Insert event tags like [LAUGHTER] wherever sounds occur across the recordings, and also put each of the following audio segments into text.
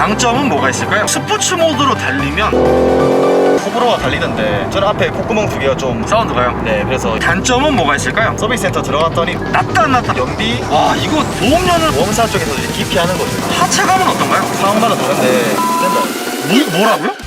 장점은 뭐가 있을까요? 스포츠 모드로 달리면 호불호가 갈리는데 저는 앞에 콧구멍 두 개가 좀 사운드가요. 네, 그래서 단점은 뭐가 있을까요? 서비스 센터 들어갔더니 낫다 안 낫다. 연비 와 이거 보험료는 보험사 쪽에서 이제 기피하는 거죠. 하차감은 어떤가요? 상황마다 다른데 된다. 뭐, 뭐라고요?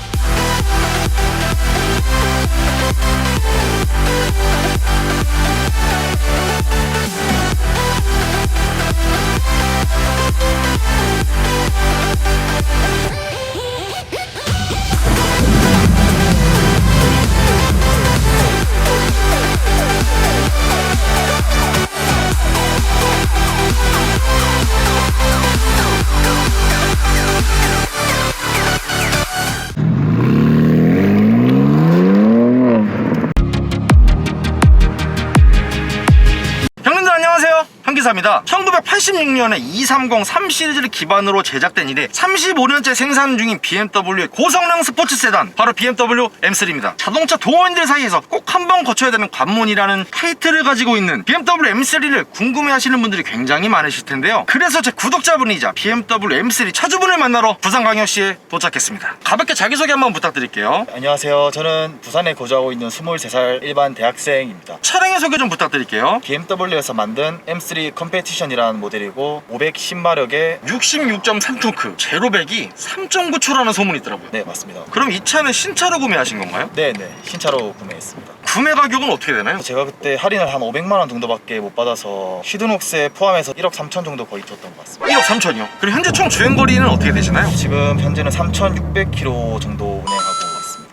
F124입니다. 1986년에 230 3 시리즈를 기반으로 제작된 이래 35년째 생산 중인 BMW의 고성능 스포츠 세단 바로 BMW M3입니다. 자동차 동호인들 사이에서 꼭 한 번 거쳐야 되는 관문이라는 타이틀을 가지고 있는 BMW M3를 궁금해하시는 분들이 굉장히 많으실 텐데요. 그래서 제 구독자분이자 BMW M3 차주분을 만나러 부산광역시에 도착했습니다. 가볍게 자기소개 한번 부탁드릴게요. 안녕하세요. 저는 부산에 거주하고 있는 23살 일반 대학생입니다. 차량의 소개 좀 부탁드릴게요. BMW에서 만든 M3 컴페티션이라는 모델이고 510마력의 66.3토크 제로백이 3.9초라는 소문이 있더라고요 네 맞습니다. 그럼 이 차는 신차로 구매하신 건가요? 네네 신차로 구매했습니다. 구매 가격은 어떻게 되나요? 제가 그때 할인을 한 500만 원 정도밖에 못 받아서 시드녹스에 포함해서 1억 3천 정도 거의 줬던 것 같습니다. 1억 3천이요 그리고 현재 총 주행거리는 어떻게 되시나요? 지금 현재는 3,600km 정도 운행하고.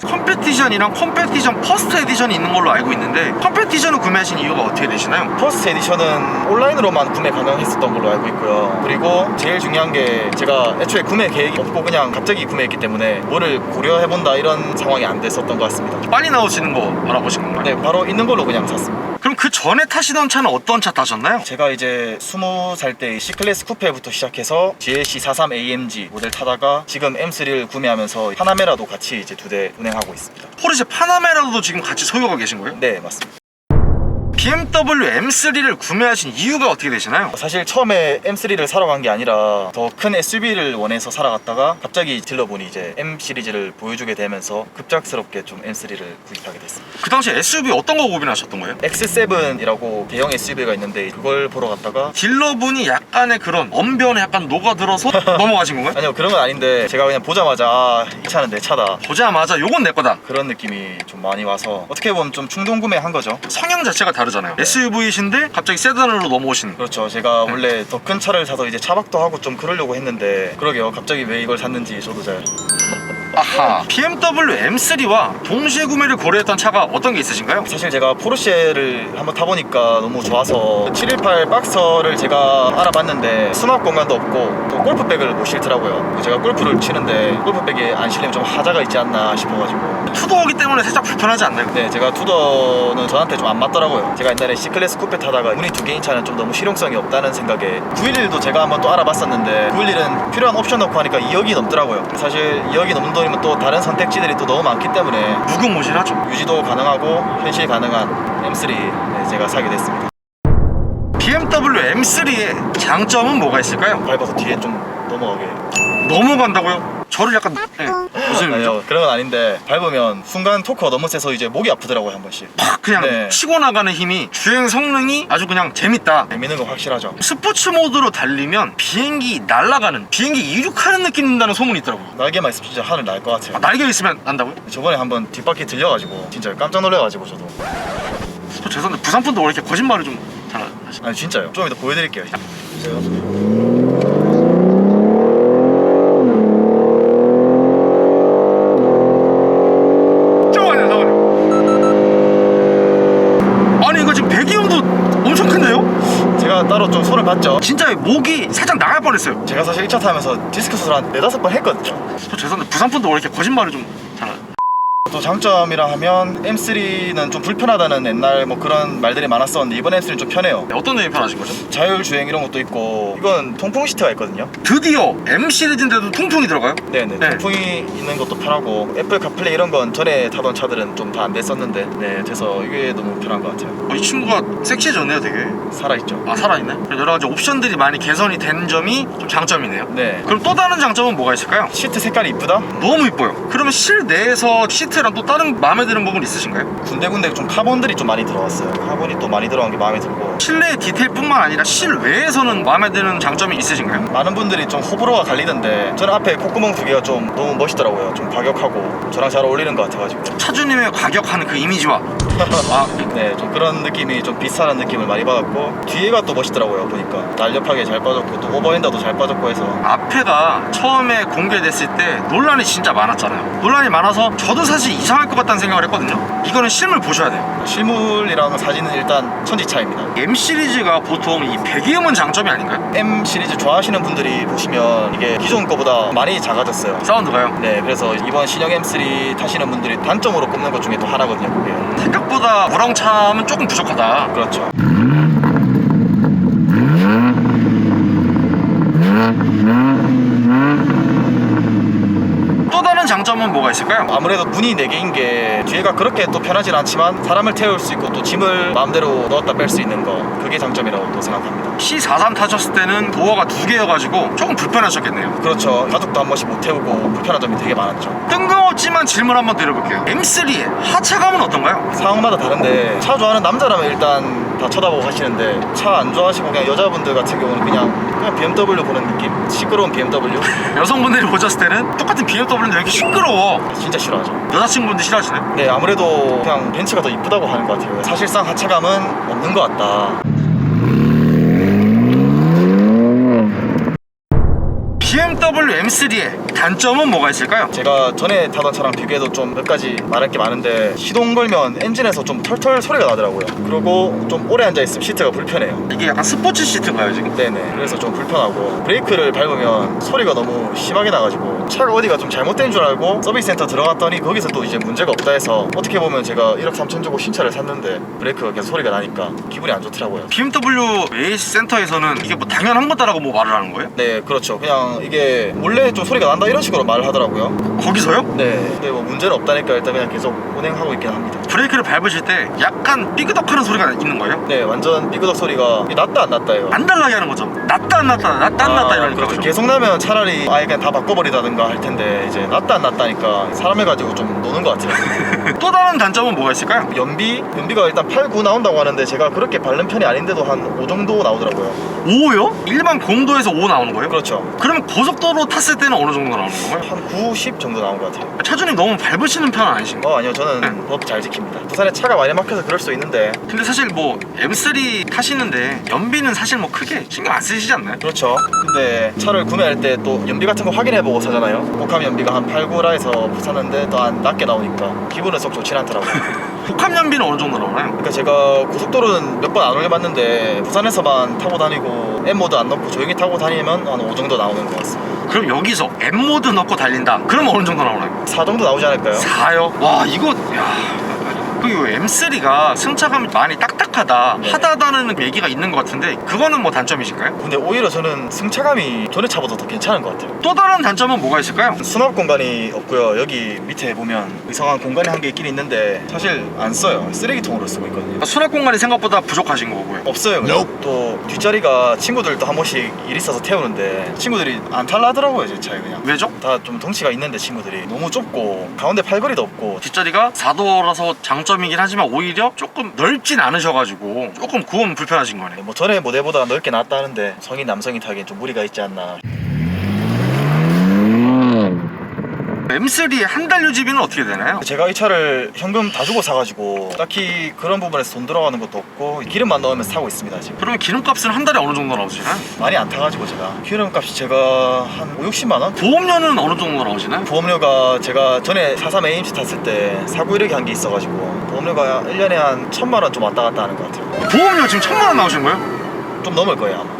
컴페티션이랑 컴페티션 퍼스트 에디션이 있는 걸로 알고 있는데 컴페티션을 구매하신 이유가 어떻게 되시나요? 퍼스트 에디션은 온라인으로만 구매 가능했었던 걸로 알고 있고요. 그리고 제일 중요한 게 제가 애초에 구매 계획이 없고 그냥 갑자기 구매했기 때문에 뭐를 고려해본다 이런 상황이 안 됐었던 것 같습니다. 빨리 나오시는 거 알아보신 건가요? 네, 바로 있는 걸로 그냥 샀습니다. 그럼 그 전에 타시던 차는 어떤 차 타셨나요? 제가 이제 20살 때 C클래스 쿠페부터 시작해서 GLC 43 AMG 모델 타다가 지금 M3를 구매하면서 파나메라도 같이 이제 두 대 운행하고 있습니다. 포르쉐 파나메라도 지금 같이 소유하고 계신 거예요? 네, 맞습니다. BMW M3를 구매하신 이유가 어떻게 되시나요? 사실 처음에 M3를 사러 간 게 아니라 더 큰 SUV를 원해서 사러 갔다가 갑자기 딜러분이 이제 M 시리즈를 보여주게 되면서 급작스럽게 좀 M3를 구입하게 됐습니다. 그 당시 SUV 어떤 거 고민하셨던 거예요? X7이라고 대형 SUV가 있는데 그걸 보러 갔다가 딜러분이 약간의 그런 언변에 약간 녹아들어서 [LAUGHS] 넘어가신 건가요? 아니요 그런 건 아닌데 제가 그냥 보자마자 아, 이 차는 내 차다 보자마자 요건 내 거다. 그런 느낌이 좀 많이 와서 어떻게 보면 좀 충동 구매한 거죠. 성향 자체가 다르 잖아요. SUV이신데 갑자기 세단으로 넘어오신. 그렇죠. 제가 원래 더 큰 차를 사서 이제 차박도 하고 좀 그러려고 했는데 그러게요. 갑자기 왜 이걸 샀는지 저도 잘 아하. BMW M3와 동시에 구매를 고려했던 차가 어떤 게 있으신가요? 사실 제가 포르쉐를 한번 타보니까 너무 좋아서 718 박서를 제가 알아봤는데 수납 공간도 없고 또 골프백을 못 실더라고요. 제가 골프를 치는데 골프백에 안 실리면 좀 하자가 있지 않나 싶어가지고 투도어기 때문에 살짝 불편하지 않나요? 네, 제가 투더는 저한테 좀 안 맞더라고요. 제가 옛날에 C클래스 쿠페 타다가 문이 두 개인 차는 좀 너무 실용성이 없다는 생각에 911도 제가 한번 또 알아봤었는데 911은 필요한 옵션 넣고 하니까 2억이 넘더라고요. 사실 2억이 넘는 돈이면 또 다른 선택지들이 또 너무 많기 때문에 무궁무진하죠. 유지도 가능하고 현실 가능한 M3 네, 제가 사게 됐습니다. BMW M3의 장점은 뭐가 있을까요? 밟아서 뒤에 좀 넘어가게. 넘어간다고요? 저를 약간 네. 무슨 의미죠? 아니요, 그런 건 아닌데 밟으면 순간 토크가 너무 세서 이제 목이 아프더라고요 한 번씩. 팍 그냥 네. 치고 나가는 힘이 주행 성능이 아주 그냥 재밌다. 재밌는 거 확실하죠. 스포츠 모드로 달리면 비행기 날아가는 비행기 이륙하는 느낌 든다는 소문이 있더라고요. 날개만 있으면 진짜 하늘 날 것 같아요. 아, 날개 있으면 난다고요? 저번에 한번 뒷바퀴 들려가지고 진짜 깜짝 놀래가지고 저도. 저 죄송한데 부산 분도 왜 이렇게 거짓말을 좀 잘 하시? 아니 진짜요. 좀 이따 보여드릴게요. 보세요 잠깐만요. 아니 이거 지금 배기음도 엄청 큰데요? 제가 따로 좀 손을 봤죠. 진짜 목이 살짝 나갈 뻔했어요. 제가 사실 1차 타면서 디스크 수술 한 네다섯 번 했거든요. 저 죄송한데 부산 분도 왜 이렇게 거짓말을 좀 잘? 또 장점이라 하면 M3는 좀 불편하다는 옛날 뭐 그런 말들이 많았었는데 이번 M3는 좀 편해요. 네, 어떤 점이 편하신 거죠? 자율주행 이런 것도 있고 이건 통풍 시트가 있거든요. 드디어 M 시리즈인데도 통풍이 들어가요? 네네 네. 통풍이 있는 것도 편하고 애플 카플레이 이런 건 전에 타던 차들은 좀 다 안 됐었는데 네 그래서 이게 너무 편한 것 같아요. 어, 이 친구가 섹시해졌네요 되게 살아있죠. 아 살아있네 여러 가지 옵션들이 많이 개선이 된 점이 좀 장점이네요 네 그럼 또 다른 장점은 뭐가 있을까요? 시트 색깔이 이쁘다? 너무 이뻐요 그러면 실내에서 시트 랑 또 다른 마음에 드는 부분 있으신가요? 군데군데 좀 카본들이 좀 많이 들어왔어요. 카본이 또 많이 들어간 게 마음에 들고 실내 디테일뿐만 아니라 실외에서는 마음에 드는 장점이 있으신가요? 많은 분들이 좀 호불호가 갈리던데 저는 앞에 콧구멍 두 개가 좀 너무 멋있더라고요. 좀 과격하고 저랑 잘 어울리는 것 같아가지고 차주님의 과격한 그 이미지와 [LAUGHS] 아, 네, 좀 그런 느낌이 좀 비슷한 느낌을 많이 받았고 뒤에가 또 멋있더라고요 보니까 날렵하게 잘 빠졌고 또 오버핸더도 잘 빠졌고 해서 앞에가 처음에 공개됐을 때 논란이 진짜 많았잖아요 논란이 많아서 저도 사실 이상할 것 같다는 생각을 했거든요. 이거는 실물 보셔야 돼요. 실물이랑 사진은 일단 천지차입니다. M 시리즈가 보통 이 배기음은 장점이 아닌가요? M 시리즈 좋아하시는 분들이 보시면 이게 기존 거보다 많이 작아졌어요. 사운드가요? 네 그래서 이번 신형 M3 타시는 분들이 단점으로 꼽는 것 중에 또 하나거든요. 그게 생각보다 우렁참은 조금 부족하다. 그렇죠 또 다른 장점은 뭐가 있을까요? 아무래도 문이 4개인 게 뒤에가 그렇게 또 편하진 않지만 사람을 태울 수 있고 또 짐을 마음대로 넣었다 뺄 수 있는 거 그게 장점이라고 또 생각합니다. C43 타셨을 때는 도어가 두 개여가지고 조금 불편하셨겠네요. 그렇죠. 가족도 한 번씩 못 태우고 불편한 점이 되게 많았죠. 뜬금없지만 질문 한번 드려볼게요. M3의 하차감은 어떤가요? 상황마다 다른데 차 좋아하는 남자라면 일단 다 쳐다보고 가시는데 차 안 좋아하시고 그냥 여자분들 같은 경우는 그냥 그냥 BMW 보는 느낌. 시끄러운 BMW. [LAUGHS] 여성분들이 보셨을 때는 똑같은 BMW인데 왜 이렇게 시끄러워? 진짜 싫어하죠. 여자친구분들 싫어하시네? 네 아무래도 그냥 벤츠가 더 이쁘다고 하는 것 같아요. 사실상 하차감은 없는 것 같다 BMW M3의 단점은 뭐가 있을까요? 제가 전에 타던 차랑 비교해도 좀 몇 가지 말할 게 많은데 시동 걸면 엔진에서 좀 털털 소리가 나더라고요 그리고 좀 오래 앉아있으면 시트가 불편해요 이게 약간 스포츠 시트인가요 지금? 네네 그래서 좀 불편하고 브레이크를 밟으면 소리가 너무 심하게 나가지고 차가 어디가 좀 잘못된 줄 알고 서비스 센터 들어갔더니 거기서 또 이제 문제가 없다 해서 어떻게 보면 제가 1억 3천 주고 신차를 샀는데 브레이크가 계속 소리가 나니까 기분이 안 좋더라고요 BMW AS 센터에서는 이게 뭐 당연한 거다라고 뭐 말을 하는 거예요? 네 그렇죠 그냥 이게 원래 좀 소리가 난다 이런 식으로 말을 하더라고요. 거기서요? 네. 근데 뭐 문제는 없다니까 일단 그냥 계속 운행하고 있긴 합니다 브레이크를 밟으실 때 약간 삐그덕하는 소리가 있는 거예요? 네 완전 삐그덕 소리가 났다 안 났다예요 안 달라게 하는 거죠. 낫다 안 낫다, 낫다 안 낫다 이러니까. 그렇죠. 계속 나면 차라리 아예 그냥 다 바꿔버리다든가 할 텐데 이제 났다 안 났다니까 사람을 가지고 좀 노는 것 같아요 [LAUGHS] 또 다른 단점은 뭐가 있을까요? 연비? 연비가 일단 8, 9 나온다고 하는데 제가 그렇게 바른 편이 아닌데도 한 5 정도 나오더라고요 5요? 일반 공도에서 5 나오는 거예요? 그렇죠 그러면 고속도로 탔을 때는 어느 정도 나오는 거예요? 한 9, 10 정도 나온 것 같아요 차주님 너무 밟으시는 편은 아니신가요? 어 아니요 저는 법잘 지킵니다 부산에 차가 많이 막혀서 그럴 수 있는데 근데 사실 뭐 M3 타시는데 연비는 사실 뭐 크게 신경 안 쓰시지 않나요? 그렇죠 근데 차를 구매할 때 또 연비 같은 거 확인해보고 사잖아요 복합 연비가 한 8, 9라 해서 샀는데 또 한 낮게 나오니까 기분은 썩 좋진 않더라고요 [LAUGHS] 복합 연비는 어느 정도 나오나요? 그러니까 제가 고속도로는 몇 번 안 올려봤는데 부산에서만 타고 다니고 M모드 안 넣고 조용히 타고 다니면 한 5 정도 나오는 것 같습니다 그럼 여기서 M 모드 넣고 달린다. 그럼 어느 정도 나오나요? 4 정도 나오지 않을까요? 4요? 와 이거 야 그리고 M3가 승차감이 많이 딱딱하다 네. 하다다는 얘기가 있는 것 같은데 그거는 뭐 단점이실까요? 근데 오히려 저는 승차감이 전에 차보다 더 괜찮은 것 같아요 또 다른 단점은 뭐가 있을까요? 수납 공간이 없고요 여기 밑에 보면 이상한 공간이 한 개 있긴 있는데 사실 안 써요 쓰레기통으로 쓰고 있거든요 수납 공간이 생각보다 부족하신 거고요. 없어요 그냥. 또 뒷자리가 친구들도 한 번씩 일 있어서 태우는데 친구들이 안 탈라 하더라고요 제 차에 그냥 왜죠? 다 좀 덩치가 있는데 친구들이 너무 좁고 가운데 팔걸이도 없고 뒷자리가 4도라서 장점 이긴 하지만 오히려 조금 넓진 않으셔가지고 조금 그건 불편하신 거네요. 뭐 전에 모델보다 넓게 나왔다 하는데 성인 남성이 타기엔 좀 무리가 있지 않나 M3의 한달 유지비는 어떻게 되나요? 제가 이 차를 현금 다 주고 사가지고 딱히 그런 부분에서 돈 들어가는 것도 없고 기름만 넣으면서 타고 있습니다 지금 그러면 기름값은 한 달에 어느 정도 나오시나요? 많이 안 타가지고 제가 기름값이 제가 한 5, 60만 원? 보험료는 어느 정도 나오시나요? 보험료가 제가 전에 43 AMC 탔을 때 사고 이력이 한 게 있어가지고 보험료가 1년에 한 천만 원 좀 왔다 갔다 하는 것 같아요 보험료 지금 천만 원 나오신 거예요? 좀 넘을 거예요 아마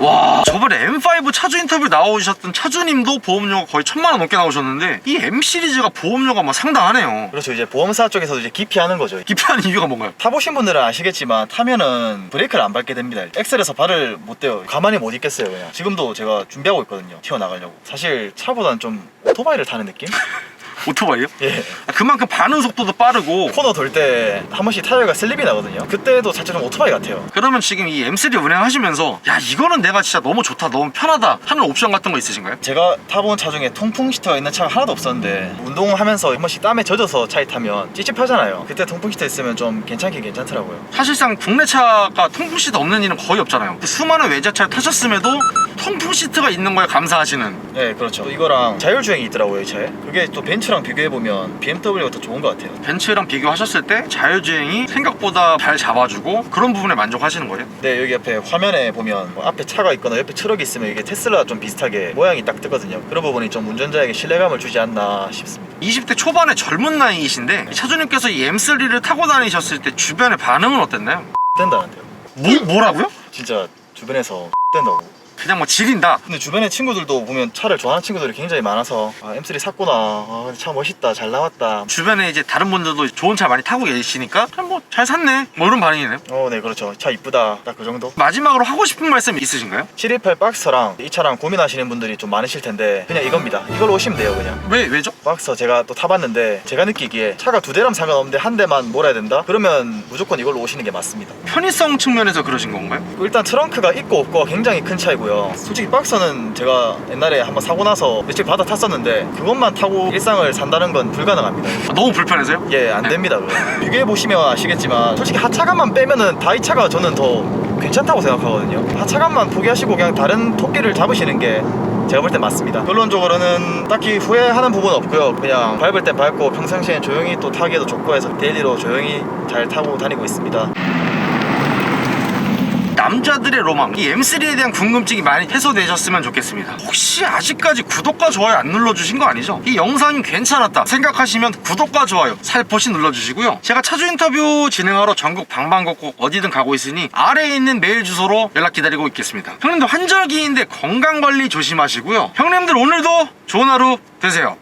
와 저번에 M5 차주 인터뷰 나오셨던 차주님도 보험료가 거의 천만 원 넘게 나오셨는데 이 M 시리즈가 보험료가 뭐 상당하네요. 그렇죠. 이제 보험사 쪽에서도 이제 기피하는 거죠. 기피하는 이유가 뭔가요? 타보신 분들은 아시겠지만 타면은 브레이크를 안 밟게 됩니다. 엑셀에서 발을 못 대요. 가만히 못 있겠어요 그냥. 지금도 제가 준비하고 있거든요. 튀어나가려고. 사실 차보다는 좀 오토바이를 타는 느낌? 오토바이요? 예. 아, 그만큼 반응 속도도 빠르고 코너 돌 때 한 번씩 타이어가 슬립이 나거든요. 그때도 좀 오토바이 같아요. 그러면 지금 이 M3 운행하시면서 야 이거는 내가 진짜 너무 좋다 너무 편하다 하는 옵션 같은 거 있으신가요? 제가 타본 차 중에 통풍 시트가 있는 차가 하나도 없었는데 운동하면서 한 번씩 땀에 젖어서 차에 타면 찝찝하잖아요. 그때 통풍 시트 있으면 좀 괜찮긴 괜찮더라고요. 사실상 국내 차가 통풍 시트 없는 일은 거의 없잖아요 수많은 외제차를 타셨음에도 통풍 시트가 있는 거에 감사하시는 네, 그렇죠. 또 이거랑 자율주행이 있더라고요, 이 차에. 그게 또 벤츠 랑 비교해보면 BMW가 더 좋은 것 같아요. 벤츠랑 비교하셨을 때 자율주행이 생각보다 잘 잡아주고 그런 부분에 만족하시는 거예요? 네, 여기 옆에 화면에 보면 뭐 앞에 차가 있거나 옆에 트럭이 있으면 이게 테슬라 좀 비슷하게 모양이 딱 뜨거든요. 그런 부분이 좀 운전자에게 신뢰감을 주지 않나 싶습니다. 20대 초반의 젊은 나이이신데 차주님께서 이 M3를 타고 다니셨을 때 주변의 반응은 어땠나요? 된다는데요. 뭐, 뭐라고요? 진짜 주변에서 된다고. 그냥 뭐 지린다 근데 주변에 친구들도 보면 차를 좋아하는 친구들이 굉장히 많아서 아, M3 샀구나. 아, 근데 차 멋있다. 잘 나왔다. 주변에 이제 다른 분들도 좋은 차 많이 타고 계시니까 그냥 뭐 잘 샀네 뭐 이런 반응이네요 어, 네, 그렇죠. 차 이쁘다. 딱 그 정도. 마지막으로 하고 싶은 말씀 있으신가요? 728 박스랑 이 차랑 고민하시는 분들이 좀 많으실 텐데 그냥 이겁니다. 이걸로 오시면 돼요, 그냥. 왜 왜죠? 박서 제가 또 타봤는데 제가 느끼기에 차가 두 대라면 상관없는데 한 대만 몰아야 된다? 그러면 무조건 이걸로 오시는 게 맞습니다. 편의성 측면에서 그러신 건가요? 일단 트렁크가 있고 없고가 굉장히 큰 차이고요. 솔직히 박서는 제가 옛날에 한번 사고 나서 며칠 받아 탔었는데 그것만 타고 일상을 산다는 건 불가능합니다. 아, 너무 불편해서요? 예, 안 됩니다. 비교해 보시면 아시겠지만 솔직히 하차감만 빼면은 다이 차가 저는 더 괜찮다고 생각하거든요. 하차감만 포기하시고 그냥 다른 토끼를 잡으시는 게 제가 볼땐 맞습니다. 결론적으로는 딱히 후회하는 부분은 없고요. 그냥 밟을 땐 밟고 평상시엔 조용히 또 타기에도 좋고 해서 데일리로 조용히 잘 타고 다니고 있습니다. 남자들의 로망. 이 M3에 대한 궁금증이 많이 해소되셨으면 좋겠습니다. 혹시 아직까지 구독과 좋아요 안 눌러주신 거 아니죠? 이 영상이 괜찮았다 생각하시면 구독과 좋아요 살포시 눌러주시고요. 제가 차주 인터뷰 진행하러 전국 방방곡곡 어디든 가고 있으니 아래에 있는 메일 주소로 연락 기다리고 있겠습니다. 형님들 환절기인데 건강관리 조심하시고요. 형님들 오늘도 좋은 하루 되세요